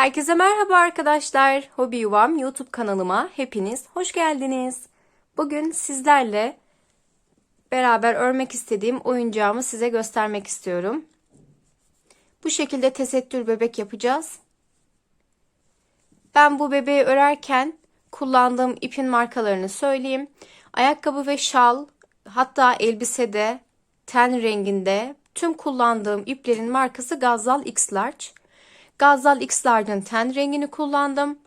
Herkese merhaba arkadaşlar. Hobi Yuvam YouTube kanalıma hepiniz hoş geldiniz. Bugün sizlerle beraber örmek istediğim oyuncağımı size göstermek istiyorum. Bu şekilde tesettür bebek yapacağız. Ben bu bebeği örerken kullandığım ipin markalarını söyleyeyim. Ayakkabı ve şal, hatta elbisede, ten renginde tüm kullandığım iplerin markası Gazal X Large. Gazal X Large'ın ten rengini kullandım.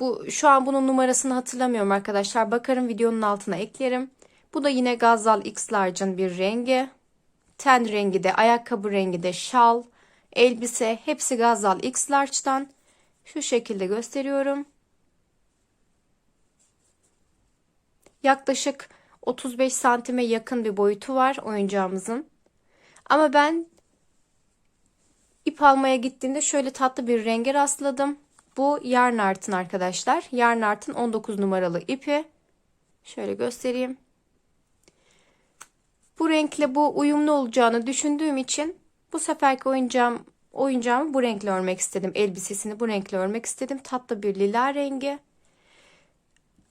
Bu şu an bunun numarasını hatırlamıyorum arkadaşlar. Bakarım videonun altına eklerim. Bu da yine Gazal X Large'ın bir rengi. Ten rengi de, ayakkabı rengi de, şal, elbise hepsi Gazal X Large'dan. Şu şekilde gösteriyorum. Yaklaşık 35 santime yakın bir boyutu var oyuncağımızın. Ama ben ip almaya gittiğimde şöyle tatlı bir renge rastladım. Bu yarn artın arkadaşlar. Yarn artın 19 numaralı ipi. Şöyle göstereyim. Bu renkle bu uyumlu olacağını düşündüğüm için bu seferki oyuncağım oyuncağımı bu renkle örmek istedim. Elbisesini bu renkle örmek istedim. Tatlı bir lila rengi.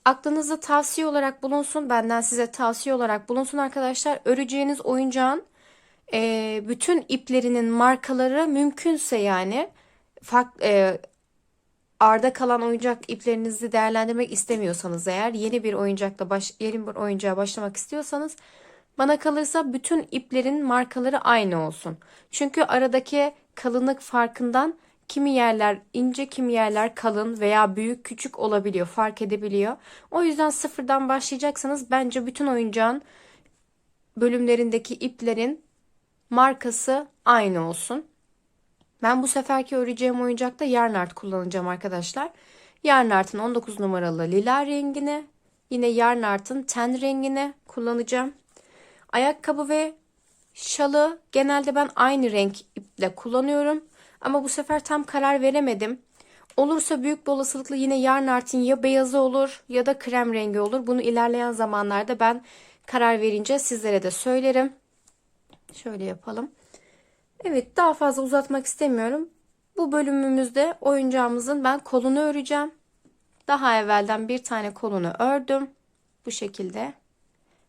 Aklınızda tavsiye olarak bulunsun. Benden size tavsiye olarak bulunsun arkadaşlar. Öreceğiniz oyuncağın e, bütün iplerinin markaları mümkünse yani farklı e, arda kalan oyuncak iplerinizi değerlendirmek istemiyorsanız eğer yeni bir oyuncakla baş, yeni bir oyuncağa başlamak istiyorsanız bana kalırsa bütün iplerin markaları aynı olsun. Çünkü aradaki kalınlık farkından kimi yerler ince kimi yerler kalın veya büyük küçük olabiliyor fark edebiliyor. O yüzden sıfırdan başlayacaksanız bence bütün oyuncağın bölümlerindeki iplerin markası aynı olsun. Ben bu seferki öreceğim oyuncakta yarn art kullanacağım arkadaşlar. Yarn artın 19 numaralı lila rengini, yine yarn artın ten rengini kullanacağım. Ayakkabı ve şalı genelde ben aynı renk iple kullanıyorum. Ama bu sefer tam karar veremedim. Olursa büyük bir olasılıkla yine yarn artın ya beyazı olur ya da krem rengi olur. Bunu ilerleyen zamanlarda ben karar verince sizlere de söylerim. Şöyle yapalım. Evet daha fazla uzatmak istemiyorum. Bu bölümümüzde oyuncağımızın ben kolunu öreceğim. Daha evvelden bir tane kolunu ördüm. Bu şekilde.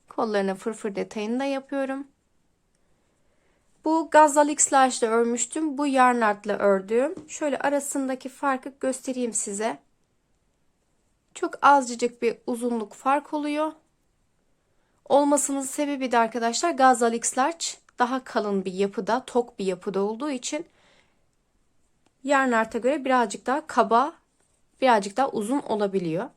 Kollarına fırfır detayını da yapıyorum. Bu Gazal X ile örmüştüm. Bu yarn artla ördüğüm. Şöyle arasındaki farkı göstereyim size. Çok azıcık bir uzunluk fark oluyor. Olmasının sebebi de arkadaşlar Gazal X Large daha kalın bir yapıda, tok bir yapıda olduğu için yarn arta göre birazcık daha kaba, birazcık daha uzun olabiliyor.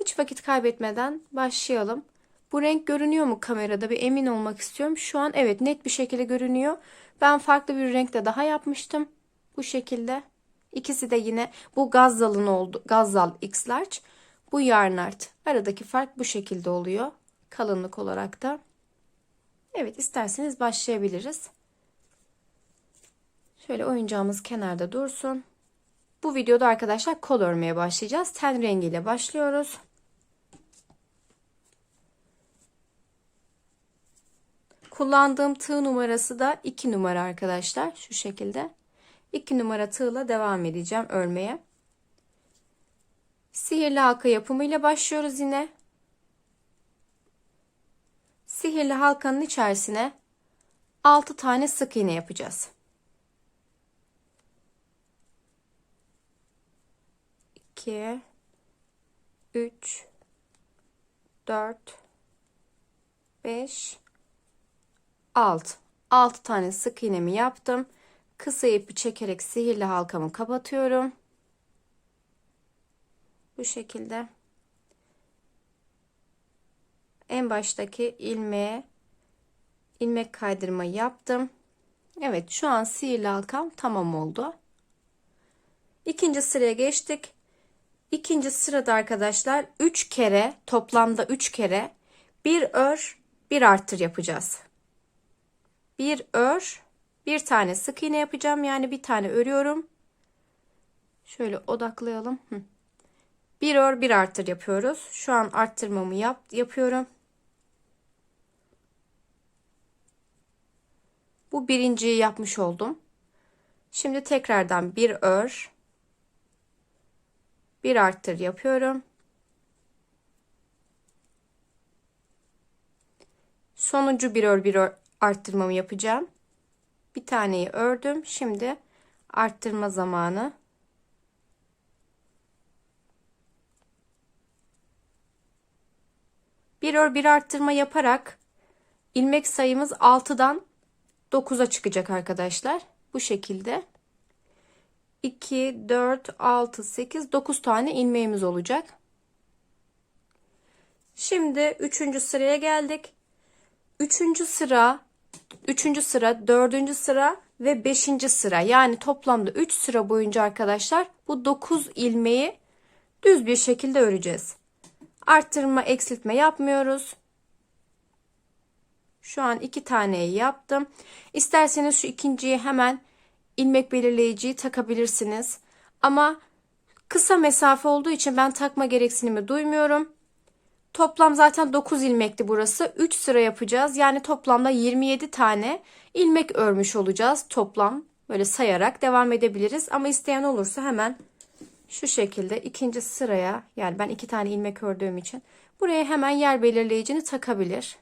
Hiç vakit kaybetmeden başlayalım. Bu renk görünüyor mu kamerada bir emin olmak istiyorum. Şu an evet net bir şekilde görünüyor. Ben farklı bir renkte daha yapmıştım. Bu şekilde. İkisi de yine bu Gazzal'ın oldu. Gazzal X Large. Bu yarn art. Aradaki fark bu şekilde oluyor. Kalınlık olarak da. Evet isterseniz başlayabiliriz. Şöyle oyuncağımız kenarda dursun. Bu videoda arkadaşlar kol örmeye başlayacağız. Ten rengiyle başlıyoruz. Kullandığım tığ numarası da 2 numara arkadaşlar. Şu şekilde. 2 numara tığla devam edeceğim örmeye. Sihirli halka yapımıyla başlıyoruz yine. Sihirli halkanın içerisine 6 tane sık iğne yapacağız. 2 3 4 5 6 6 tane sık iğnemi yaptım. Kısa ipi çekerek sihirli halkamı kapatıyorum. Bu şekilde. En baştaki ilmeğe ilmek kaydırma yaptım. Evet şu an sihirli halkam tamam oldu. İkinci sıraya geçtik. İkinci sırada arkadaşlar 3 kere toplamda 3 kere bir ör bir arttır yapacağız. Bir ör bir tane sık iğne yapacağım. Yani bir tane örüyorum. Şöyle odaklayalım. Bir ör bir arttır yapıyoruz. Şu an arttırmamı yap yapıyorum bu birinciyi yapmış oldum Şimdi tekrardan bir ör. Bir arttır yapıyorum. Sonuncu bir ör bir ör arttırmamı yapacağım. Bir taneyi ördüm. Şimdi arttırma zamanı. Bir ör bir arttırma yaparak ilmek sayımız 6'dan 9'a çıkacak arkadaşlar. Bu şekilde. 2, 4, 6, 8, 9 tane ilmeğimiz olacak. Şimdi 3. sıraya geldik. 3. sıra, 3. sıra, 4. sıra ve 5. sıra yani toplamda 3 sıra boyunca arkadaşlar bu 9 ilmeği düz bir şekilde öreceğiz. Arttırma, eksiltme yapmıyoruz. Şu an iki taneyi yaptım. İsterseniz şu ikinciyi hemen ilmek belirleyiciyi takabilirsiniz. Ama kısa mesafe olduğu için ben takma gereksinimi duymuyorum. Toplam zaten 9 ilmekti burası. 3 sıra yapacağız. Yani toplamda 27 tane ilmek örmüş olacağız. Toplam böyle sayarak devam edebiliriz. Ama isteyen olursa hemen şu şekilde ikinci sıraya yani ben iki tane ilmek ördüğüm için buraya hemen yer belirleyicini takabilir.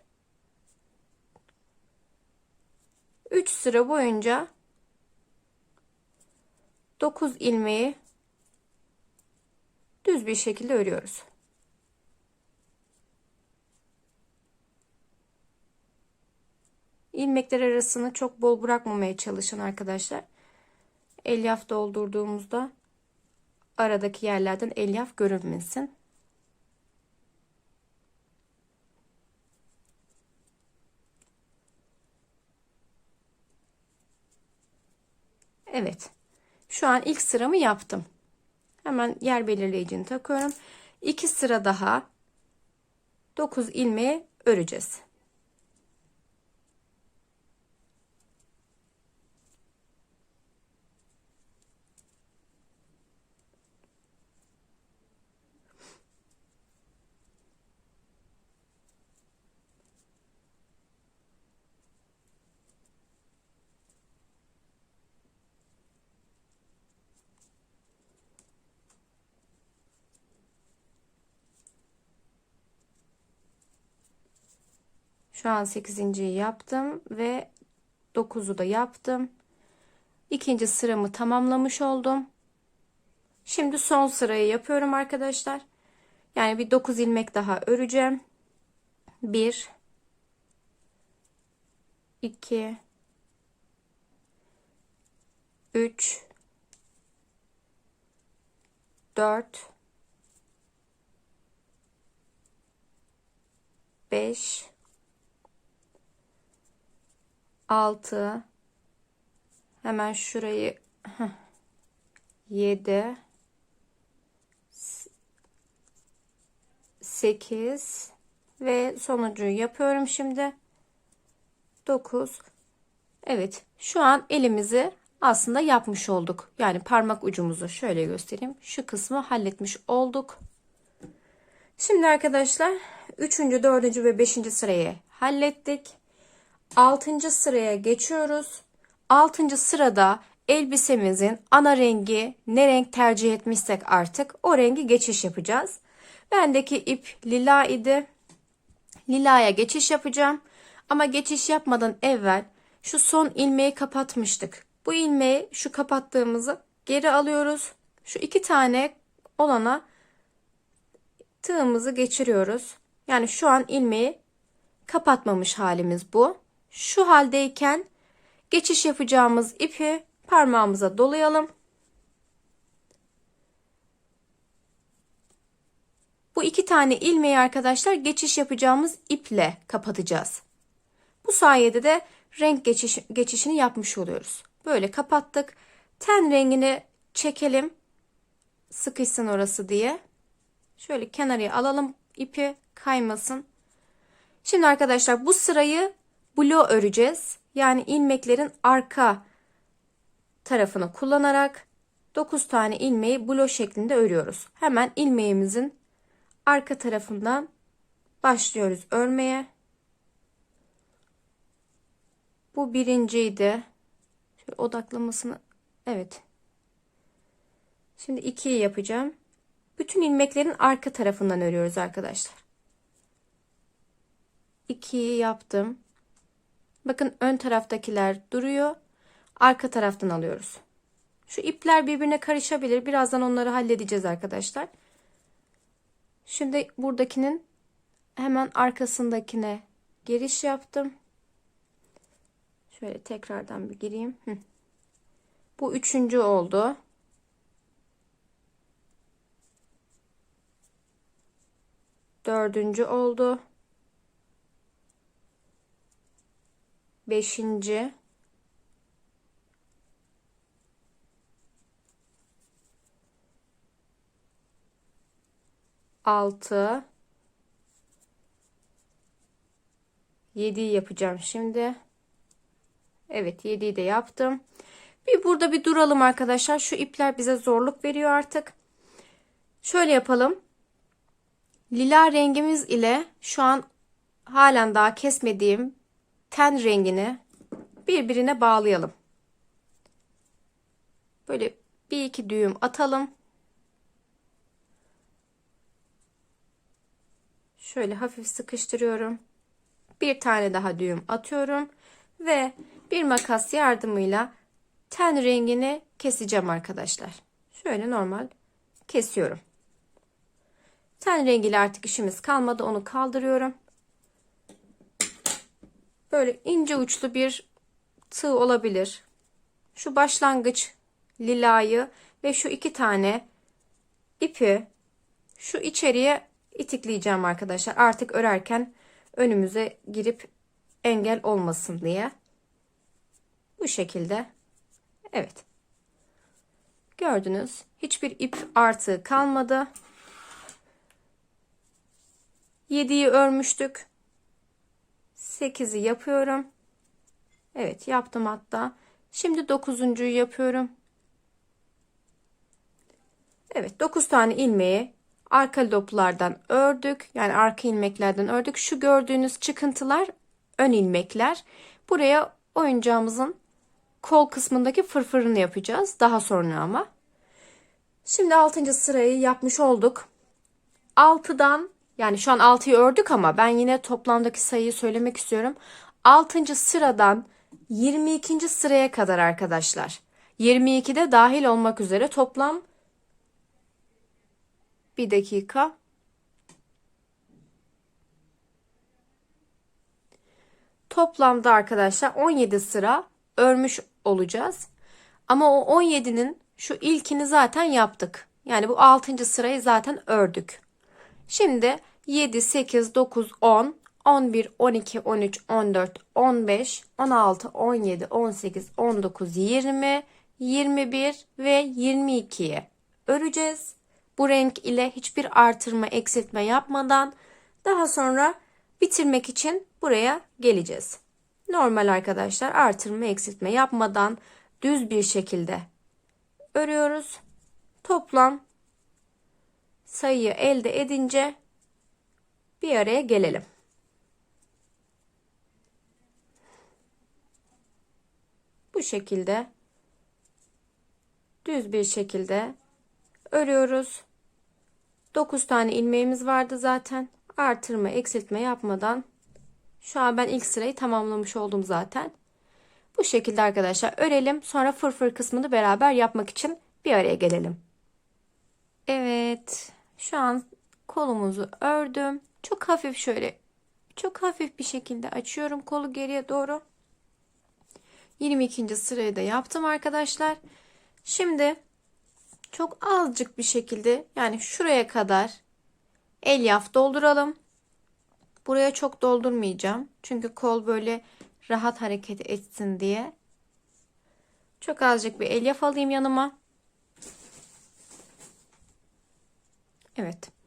3 sıra boyunca 9 ilmeği düz bir şekilde örüyoruz. ilmekler arasını çok bol bırakmamaya çalışın arkadaşlar. Elyaf doldurduğumuzda aradaki yerlerden elyaf görünmesin. Evet. Şu an ilk sıramı yaptım. Hemen yer belirleyicini takıyorum. 2 sıra daha 9 ilmeği öreceğiz. Şu an 8.yi yaptım ve 9'u da yaptım. İkinci sıramı tamamlamış oldum. Şimdi son sırayı yapıyorum arkadaşlar. Yani bir 9 ilmek daha öreceğim. 1 2 3 4 5 6 hemen şurayı 7 8 ve sonuncuyu yapıyorum şimdi. 9 Evet şu an elimizi aslında yapmış olduk. Yani parmak ucumuzu şöyle göstereyim. Şu kısmı halletmiş olduk. Şimdi arkadaşlar 3. 4. ve 5. sırayı hallettik 6. sıraya geçiyoruz. 6. sırada elbisemizin ana rengi ne renk tercih etmişsek artık o rengi geçiş yapacağız. Bendeki ip lila idi. Lilaya geçiş yapacağım. Ama geçiş yapmadan evvel şu son ilmeği kapatmıştık. Bu ilmeği şu kapattığımızı geri alıyoruz. Şu iki tane olana tığımızı geçiriyoruz. Yani şu an ilmeği kapatmamış halimiz bu. Şu haldeyken geçiş yapacağımız ipi parmağımıza dolayalım. Bu iki tane ilmeği arkadaşlar geçiş yapacağımız iple kapatacağız. Bu sayede de renk geçiş, geçişini yapmış oluyoruz. Böyle kapattık. Ten rengini çekelim. Sıkışsın orası diye. Şöyle kenarıya alalım ipi kaymasın. Şimdi arkadaşlar bu sırayı Blue öreceğiz. Yani ilmeklerin arka tarafını kullanarak 9 tane ilmeği blue şeklinde örüyoruz. Hemen ilmeğimizin arka tarafından başlıyoruz örmeye. Bu birinciydi. Şöyle odaklamasını Evet. Şimdi ikiyi yapacağım. Bütün ilmeklerin arka tarafından örüyoruz arkadaşlar. İkiyi yaptım. Bakın ön taraftakiler duruyor. Arka taraftan alıyoruz. Şu ipler birbirine karışabilir. Birazdan onları halledeceğiz arkadaşlar. Şimdi buradakinin hemen arkasındakine giriş yaptım. Şöyle tekrardan bir gireyim. Bu üçüncü oldu. Dördüncü oldu. Beşinci. Altı. Yediyi yapacağım şimdi. Evet 7'yi de yaptım. Bir burada bir duralım arkadaşlar. Şu ipler bize zorluk veriyor artık. Şöyle yapalım. Lila rengimiz ile şu an halen daha kesmediğim ten rengini birbirine bağlayalım. Böyle bir iki düğüm atalım. Şöyle hafif sıkıştırıyorum. Bir tane daha düğüm atıyorum ve bir makas yardımıyla ten rengini keseceğim arkadaşlar. Şöyle normal kesiyorum. Ten rengiyle artık işimiz kalmadı. Onu kaldırıyorum. Böyle ince uçlu bir tığ olabilir. Şu başlangıç lilayı ve şu iki tane ipi şu içeriye itikleyeceğim arkadaşlar. Artık örerken önümüze girip engel olmasın diye. Bu şekilde. Evet. Gördünüz. Hiçbir ip artığı kalmadı. 7'yi örmüştük. 8'i yapıyorum. Evet yaptım hatta. Şimdi 9'uncuyu yapıyorum. Evet 9 tane ilmeği arka loplardan ördük. Yani arka ilmeklerden ördük. Şu gördüğünüz çıkıntılar ön ilmekler. Buraya oyuncağımızın kol kısmındaki fırfırını yapacağız. Daha sonra ama. Şimdi 6. sırayı yapmış olduk. 6'dan yani şu an 6'yı ördük ama ben yine toplamdaki sayıyı söylemek istiyorum. 6. sıradan 22. sıraya kadar arkadaşlar. 22'de dahil olmak üzere toplam bir dakika. Toplamda arkadaşlar 17 sıra örmüş olacağız. Ama o 17'nin şu ilkini zaten yaptık. Yani bu 6. sırayı zaten ördük. Şimdi 7, 8, 9, 10, 11, 12, 13, 14, 15, 16, 17, 18, 19, 20, 21 ve 22'yi öreceğiz. Bu renk ile hiçbir artırma eksiltme yapmadan daha sonra bitirmek için buraya geleceğiz. Normal arkadaşlar artırma eksiltme yapmadan düz bir şekilde örüyoruz. Toplam sayıyı elde edince bir araya gelelim. Bu şekilde düz bir şekilde örüyoruz. 9 tane ilmeğimiz vardı zaten. Artırma, eksiltme yapmadan şu an ben ilk sırayı tamamlamış oldum zaten. Bu şekilde arkadaşlar örelim. Sonra fırfır kısmını beraber yapmak için bir araya gelelim. Evet. Şu an kolumuzu ördüm. Çok hafif şöyle çok hafif bir şekilde açıyorum kolu geriye doğru. 22. sırayı da yaptım arkadaşlar. Şimdi çok azıcık bir şekilde yani şuraya kadar elyaf dolduralım. Buraya çok doldurmayacağım. Çünkü kol böyle rahat hareket etsin diye. Çok azıcık bir elyaf alayım yanıma. Evet.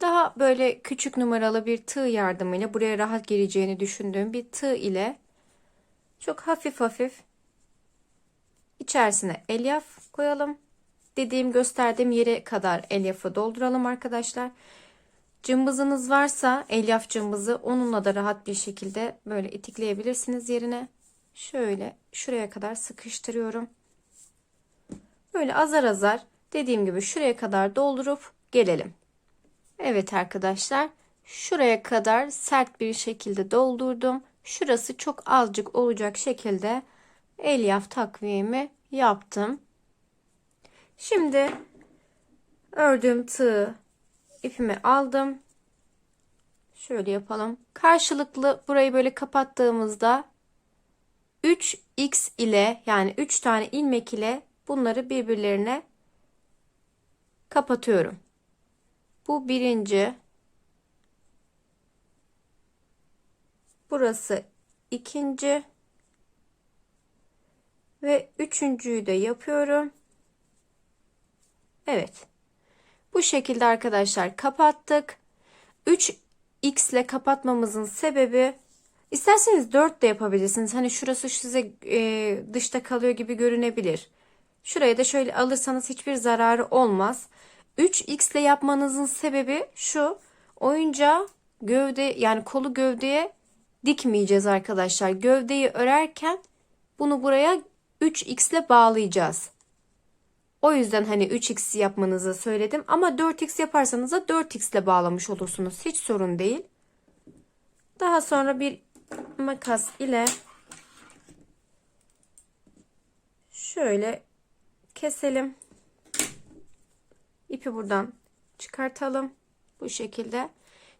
Daha böyle küçük numaralı bir tığ yardımıyla buraya rahat gireceğini düşündüğüm bir tığ ile çok hafif hafif içerisine elyaf koyalım. Dediğim gösterdiğim yere kadar elyafı dolduralım arkadaşlar. Cımbızınız varsa elyaf cımbızı onunla da rahat bir şekilde böyle itikleyebilirsiniz yerine. Şöyle şuraya kadar sıkıştırıyorum. Böyle azar azar dediğim gibi şuraya kadar doldurup gelelim. Evet arkadaşlar şuraya kadar sert bir şekilde doldurdum. Şurası çok azıcık olacak şekilde elyaf takviyemi yaptım. Şimdi ördüğüm tığ ipimi aldım. Şöyle yapalım. Karşılıklı burayı böyle kapattığımızda 3x ile yani 3 tane ilmek ile bunları birbirlerine kapatıyorum. Bu birinci. Burası ikinci. Ve üçüncüyü de yapıyorum. Evet. Bu şekilde arkadaşlar kapattık. 3x ile kapatmamızın sebebi isterseniz 4 de yapabilirsiniz. Hani şurası size e, dışta kalıyor gibi görünebilir. Şuraya da şöyle alırsanız hiçbir zararı olmaz. 3x ile yapmanızın sebebi şu. Oyuncağı gövde yani kolu gövdeye dikmeyeceğiz arkadaşlar. Gövdeyi örerken bunu buraya 3x ile bağlayacağız. O yüzden hani 3x yapmanızı söyledim. Ama 4x yaparsanız da 4x ile bağlamış olursunuz. Hiç sorun değil. Daha sonra bir makas ile şöyle keselim. İpi buradan çıkartalım. Bu şekilde.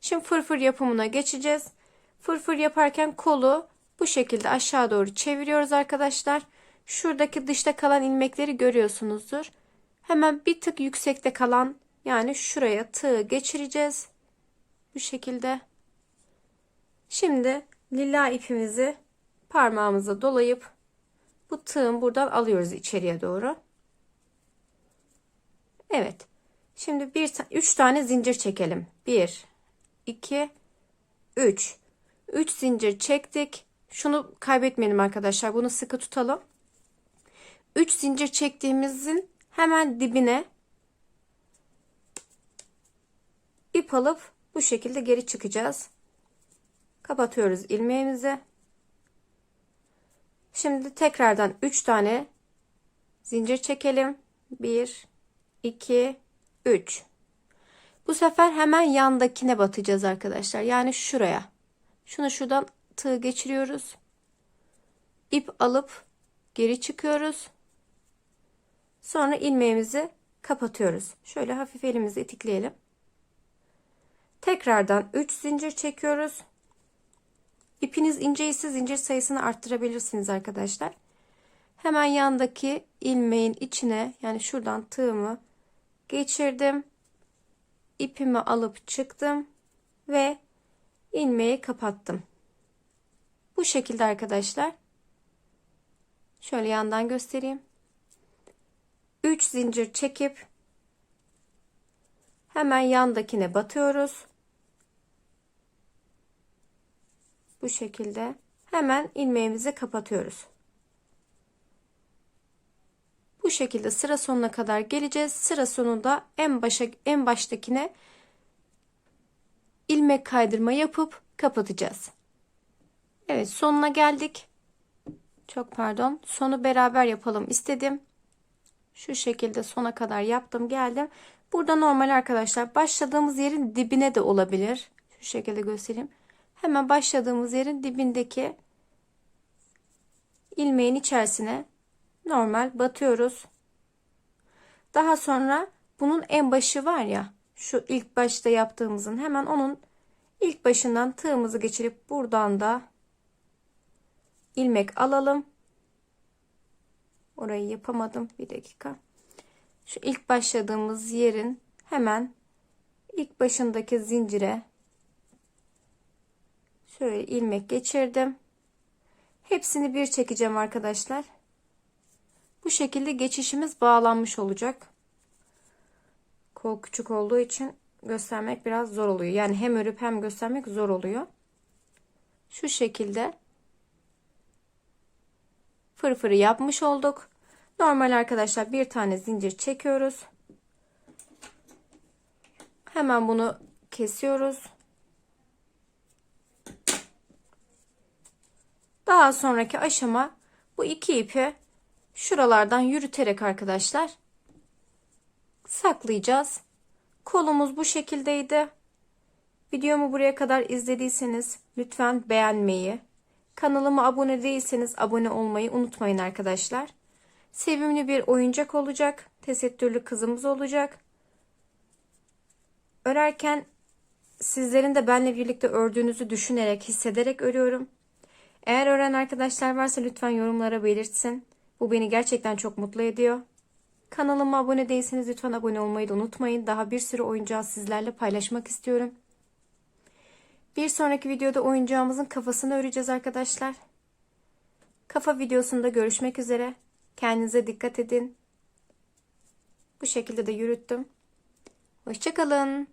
Şimdi fırfır yapımına geçeceğiz. Fırfır yaparken kolu bu şekilde aşağı doğru çeviriyoruz arkadaşlar. Şuradaki dışta kalan ilmekleri görüyorsunuzdur. Hemen bir tık yüksekte kalan yani şuraya tığ geçireceğiz. Bu şekilde. Şimdi lila ipimizi parmağımıza dolayıp bu tığın buradan alıyoruz içeriye doğru. Evet. Şimdi bir üç tane zincir çekelim. 1 2 3 3 zincir çektik. Şunu kaybetmeyelim arkadaşlar. Bunu sıkı tutalım. 3 zincir çektiğimizin hemen dibine ip alıp bu şekilde geri çıkacağız. Kapatıyoruz ilmeğimizi. Şimdi tekrardan 3 tane zincir çekelim. 1 2 3 Bu sefer hemen yandakine batacağız arkadaşlar. Yani şuraya. Şunu şuradan tığ geçiriyoruz. İp alıp geri çıkıyoruz. Sonra ilmeğimizi kapatıyoruz. Şöyle hafif elimizi itikleyelim. Tekrardan 3 zincir çekiyoruz. İpiniz ince ise zincir sayısını arttırabilirsiniz arkadaşlar. Hemen yandaki ilmeğin içine yani şuradan tığımı geçirdim. İpimi alıp çıktım ve ilmeği kapattım. Bu şekilde arkadaşlar. Şöyle yandan göstereyim. 3 zincir çekip hemen yandakine batıyoruz. Bu şekilde hemen ilmeğimizi kapatıyoruz. Bu şekilde sıra sonuna kadar geleceğiz. Sıra sonunda en başa en baştakine ilmek kaydırma yapıp kapatacağız. Evet sonuna geldik. Çok pardon. Sonu beraber yapalım istedim. Şu şekilde sona kadar yaptım geldim. Burada normal arkadaşlar başladığımız yerin dibine de olabilir. Şu şekilde göstereyim. Hemen başladığımız yerin dibindeki ilmeğin içerisine normal batıyoruz. Daha sonra bunun en başı var ya şu ilk başta yaptığımızın hemen onun ilk başından tığımızı geçirip buradan da ilmek alalım. Orayı yapamadım. Bir dakika. Şu ilk başladığımız yerin hemen ilk başındaki zincire şöyle ilmek geçirdim. Hepsini bir çekeceğim arkadaşlar. Bu şekilde geçişimiz bağlanmış olacak. Kol küçük olduğu için göstermek biraz zor oluyor. Yani hem örüp hem göstermek zor oluyor. Şu şekilde fırfırı yapmış olduk. Normal arkadaşlar bir tane zincir çekiyoruz. Hemen bunu kesiyoruz. Daha sonraki aşama bu iki ipi şuralardan yürüterek arkadaşlar saklayacağız. Kolumuz bu şekildeydi. Videomu buraya kadar izlediyseniz lütfen beğenmeyi, kanalıma abone değilseniz abone olmayı unutmayın arkadaşlar. Sevimli bir oyuncak olacak. Tesettürlü kızımız olacak. Örerken sizlerin de benle birlikte ördüğünüzü düşünerek, hissederek örüyorum. Eğer öğren arkadaşlar varsa lütfen yorumlara belirtsin. Bu beni gerçekten çok mutlu ediyor. Kanalıma abone değilseniz lütfen abone olmayı da unutmayın. Daha bir sürü oyuncağı sizlerle paylaşmak istiyorum. Bir sonraki videoda oyuncağımızın kafasını öreceğiz arkadaşlar. Kafa videosunda görüşmek üzere. Kendinize dikkat edin. Bu şekilde de yürüttüm. Hoşçakalın.